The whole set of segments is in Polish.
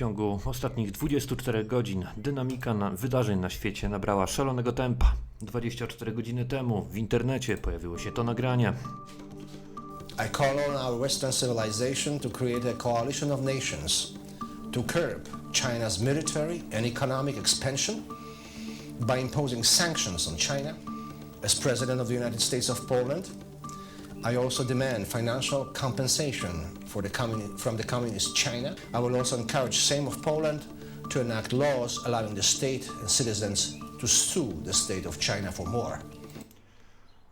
ciągu ostatnich 24 godzin dynamika na wydarzeń na świecie nabrała szalonego tempa. 24 godziny temu w internecie pojawiło się to nagranie. I call on our Western civilization to create a coalition of nations to curb China's military and economic expansion by imposing sanctions on China. As President of the United States of Poland, I also demand financial compensation for the communi- from the communist China. I will also encourage of Poland to enact laws allowing the state and citizens to sue the state of China for more.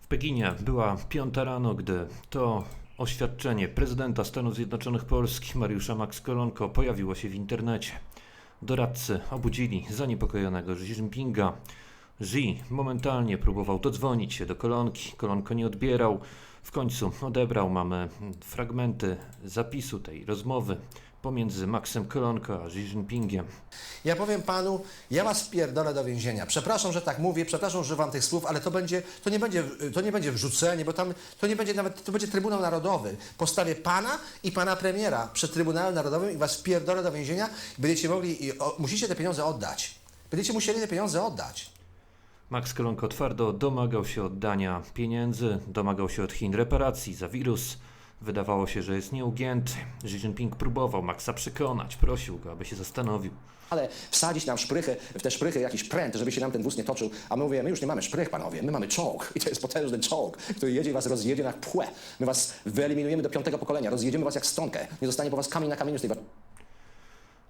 W Pekinie była piąta rano, gdy to oświadczenie prezydenta Stanów Zjednoczonych Polski Mariusza Max Kolonko pojawiło się w internecie. Doradcy obudzili zaniepokojonego Xi Jinpinga. Xi momentalnie próbował dodzwonić się do Kolonki. Kolonko nie odbierał. W końcu odebrał. Mamy fragmenty zapisu tej rozmowy pomiędzy Maxem Kolonko a Xi Jinpingiem. Ja powiem panu, ja was pierdolę do więzienia. Przepraszam, że tak mówię, przepraszam, że używam tych słów, ale to będzie, to nie będzie, to nie będzie wrzucenie, bo tam to nie będzie nawet, to będzie Trybunał Narodowy. Postawię pana i pana premiera przed Trybunałem Narodowym i was pierdolę do więzienia będziecie mogli, i, o, musicie te pieniądze oddać. Będziecie musieli te pieniądze oddać. Max Kolonko twardo domagał się oddania pieniędzy, domagał się od Chin reparacji za wirus. Wydawało się, że jest nieugięty. Xi Jinping próbował Maxa przekonać, prosił go, aby się zastanowił. Ale wsadzić nam szprychy, w te szprychy jakiś pręt, żeby się nam ten wóz nie toczył. A my mówimy, my już nie mamy szprych, panowie, my mamy czołg. I to jest potężny czołg, który jedzie i was rozjedzie na płę. My was wyeliminujemy do piątego pokolenia, rozjedziemy was jak stonkę. Nie zostanie po was kamień na kamieniu z tej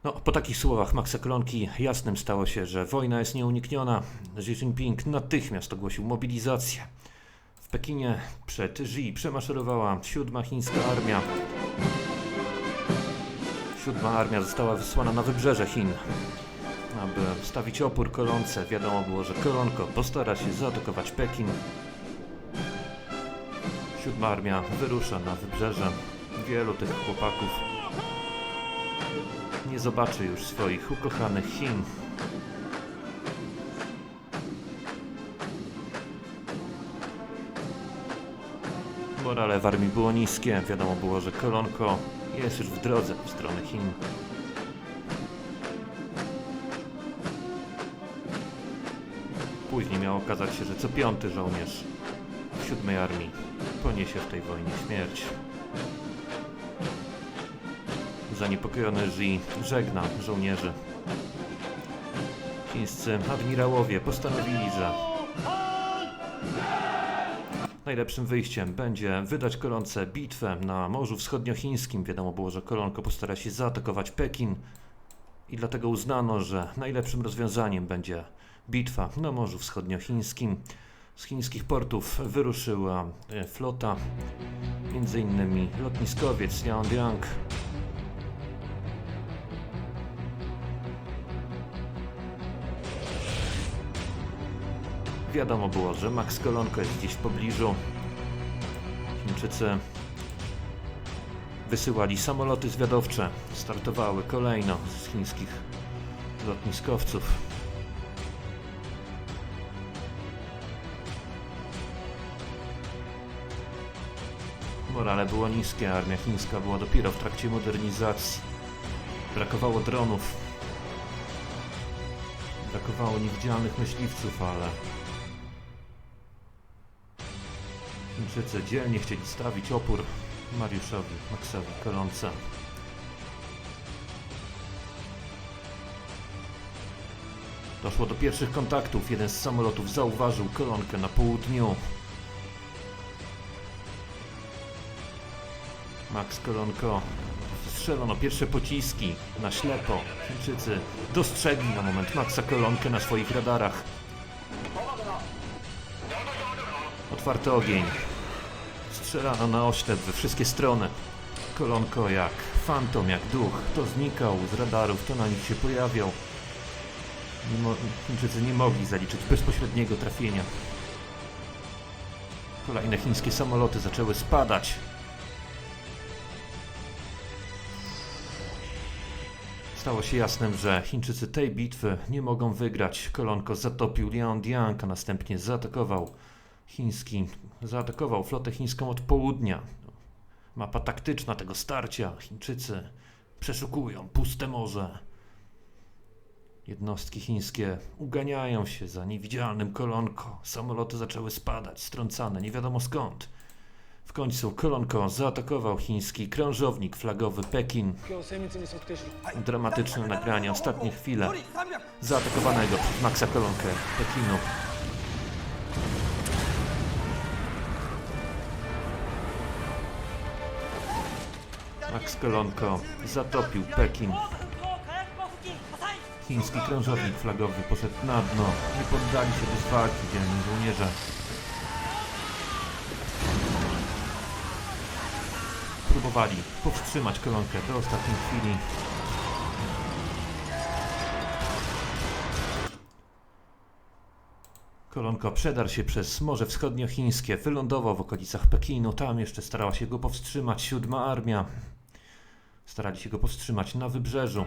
No, po takich słowach Maxa Kolonki jasnym stało się, że wojna jest nieunikniona. Xi Jinping natychmiast ogłosił mobilizację. W Pekinie przed Xi przemaszerowała siódma chińska armia. Siódma armia została wysłana na wybrzeże Chin, aby stawić opór kolonce. Wiadomo było, że kolonko postara się zaatakować Pekin. Siódma armia wyrusza na wybrzeże. Wielu tych chłopaków nie zobaczy już swoich ukochanych Chin. Morale w armii było niskie. Wiadomo było, że kolonko jest już w drodze w stronę Chin. Później miało okazać się, że co piąty żołnierz siódmej armii poniesie w tej wojnie śmierć. Zaniepokojony Xi żegna żołnierzy. Chińscy admirałowie postanowili, że najlepszym wyjściem będzie wydać kolonce bitwę na Morzu Wschodniochińskim. Wiadomo było, że kolonko postara się zaatakować Pekin i dlatego uznano, że najlepszym rozwiązaniem będzie bitwa na Morzu Wschodniochińskim. Z chińskich portów wyruszyła e, flota, innymi lotniskowiec Liaodyang, Wiadomo było, że Max Kolonko jest gdzieś w pobliżu. Chińczycy wysyłali samoloty zwiadowcze. Startowały kolejno z chińskich lotniskowców. Morale było niskie, armia chińska była dopiero w trakcie modernizacji. Brakowało dronów. Brakowało niewidzialnych myśliwców, ale Chińczycy dzielnie chcieli stawić opór Mariuszowi Maxowi Kolonce. Doszło do pierwszych kontaktów. Jeden z samolotów zauważył kolonkę na południu. Max Kolonko. Strzelono pierwsze pociski na ślepo. Chińczycy dostrzegli na moment Maxa Kolonkę na swoich radarach. Otwarty ogień. Strzelano na oślep we wszystkie strony. Kolonko jak fantom, jak duch. To znikał z radarów, to na nich się pojawiał. Chińczycy nie mogli zaliczyć bezpośredniego trafienia. Kolejne chińskie samoloty zaczęły spadać. Stało się jasnym, że Chińczycy tej bitwy nie mogą wygrać. Kolonko zatopił Liaodyang, a następnie zaatakował chiński, zaatakował flotę chińską od południa. Mapa taktyczna tego starcia. Chińczycy przeszukują puste morze. Jednostki chińskie uganiają się za niewidzialnym kolonko. Samoloty zaczęły spadać, strącane, nie wiadomo skąd. W końcu kolonko zaatakował chiński krążownik flagowy Pekin. Dramatyczne nagranie, ostatnie chwile zaatakowanego przez Maxa Kolonkę Pekinu. Max Kolonko zatopił Pekin. Chiński krążownik flagowy poszedł na dno. Nie poddali się bez walki dzielni żołnierze. Próbowali powstrzymać kolonkę do ostatniej chwili. Kolonko przedarł się przez Morze Wschodniochińskie, wylądował w okolicach Pekinu. Tam jeszcze starała się go powstrzymać siódma armia. Starali się go powstrzymać na wybrzeżu.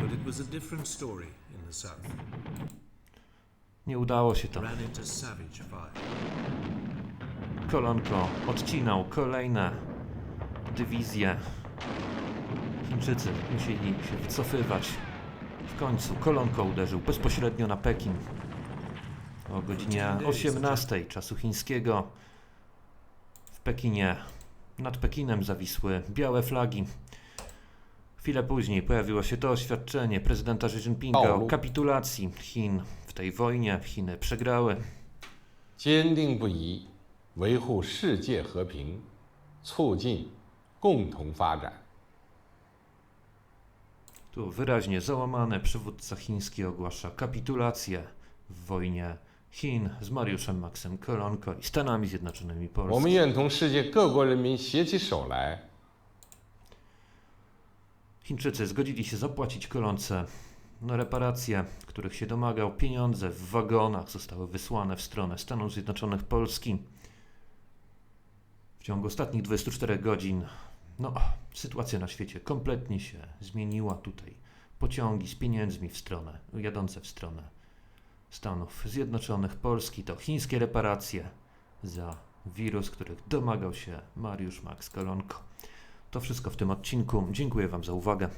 But it was a different story in the south. Nie udało się to. Ran into savage fire. Kolonko odcinał kolejne dywizje. Chińczycy musieli się wycofywać. W końcu Kolonko uderzył bezpośrednio na Pekin. O godzinie 18 czasu chińskiego w Pekinie nad Pekinem zawisły białe flagi. Chwilę później pojawiło się to oświadczenie prezydenta Xi Jinpinga o Oulu. kapitulacji Chin w tej wojnie. Chiny przegrały. 坚定不移维护世界和平，促进共同发展。 Tu wyraźnie załamane przywódca chiński ogłasza kapitulację w wojnie Chin z Mariuszem Maxem Kolonko i Stanami Zjednoczonymi 我们 Polski. 愿同世界各国人民携起手来， Chińczycy zgodzili się zapłacić Kolonce na reparacje, których się domagał. Pieniądze w wagonach zostały wysłane w stronę Stanów Zjednoczonych Polski. W ciągu ostatnich 24 godzin no, sytuacja na świecie kompletnie się zmieniła tutaj. Pociągi z pieniędzmi w stronę, jadące w stronę Stanów Zjednoczonych Polski to chińskie reparacje za wirus, których domagał się Mariusz Max Kolonko. To wszystko w tym odcinku. Dziękuję Wam za uwagę.